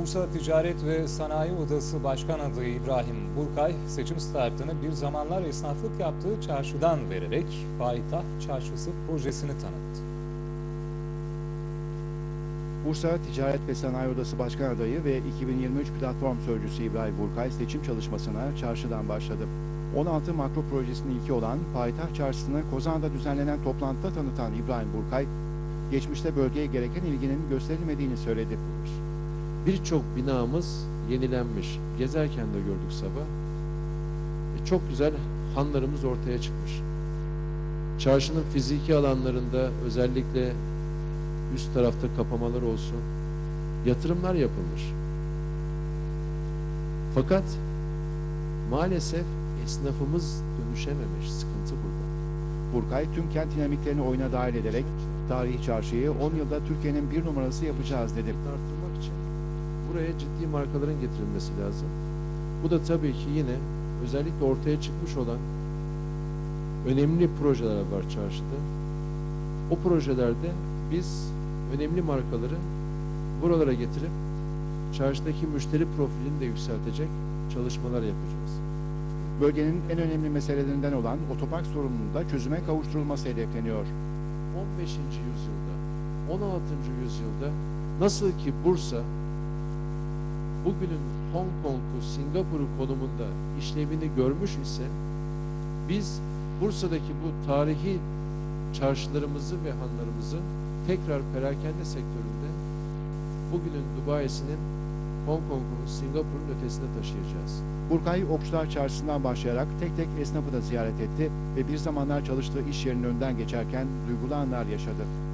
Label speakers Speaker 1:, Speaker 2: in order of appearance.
Speaker 1: Bursa Ticaret ve Sanayi Odası Başkan adayı İbrahim Burkay, seçim startını bir zamanlar esnaflık yaptığı çarşıdan vererek Payitaht Çarşısı projesini tanıttı.
Speaker 2: Bursa Ticaret ve Sanayi Odası Başkan Adayı ve 2023 Platform Sözcüsü İbrahim Burkay seçim çalışmasına çarşıdan başladı. 16 makro projesinin ilki olan Payitaht Çarşısı'nı Kozan'da düzenlenen toplantıda tanıtan İbrahim Burkay, geçmişte bölgeye gereken ilginin gösterilmediğini söyledi.
Speaker 3: Birçok binamız yenilenmiş. Gezerken de gördük sabah. E, çok güzel hanlarımız ortaya çıkmış. Çarşının fiziki alanlarında özellikle üst tarafta kapamalar olsun yatırımlar yapılmış. Fakat maalesef esnafımız dönüşememiş. Sıkıntı burada.
Speaker 2: Burkay tüm kent dinamiklerini oyuna dahil ederek tarihi çarşıyı 10 yılda Türkiye'nin bir numarası yapacağız dedi.
Speaker 3: Buraya ciddi markaların getirilmesi lazım. Bu da tabii ki yine özellikle ortaya çıkmış olan önemli projeler var çarşıda. O projelerde biz önemli markaları buralara getirip çarşıdaki müşteri profilini de yükseltecek çalışmalar yapacağız.
Speaker 2: Bölgenin en önemli meselelerinden olan otopark sorununun da çözüme kavuşturulması hedefleniyor.
Speaker 3: 15. yüzyılda, 16. yüzyılda nasıl ki Bursa bugünün Hong Kong'u, Singapur'u konumunda işlevini görmüş ise biz Bursa'daki bu tarihi çarşılarımızı ve hanlarımızı tekrar perakende sektöründe bugünün Dubai'sinin Hong Kong'un, Singapur'un ötesine taşıyacağız.
Speaker 2: Burkay Okçular Çarşısı'ndan başlayarak tek tek esnafı da ziyaret etti ve bir zamanlar çalıştığı iş yerinin önden geçerken duygulu anlar yaşadı.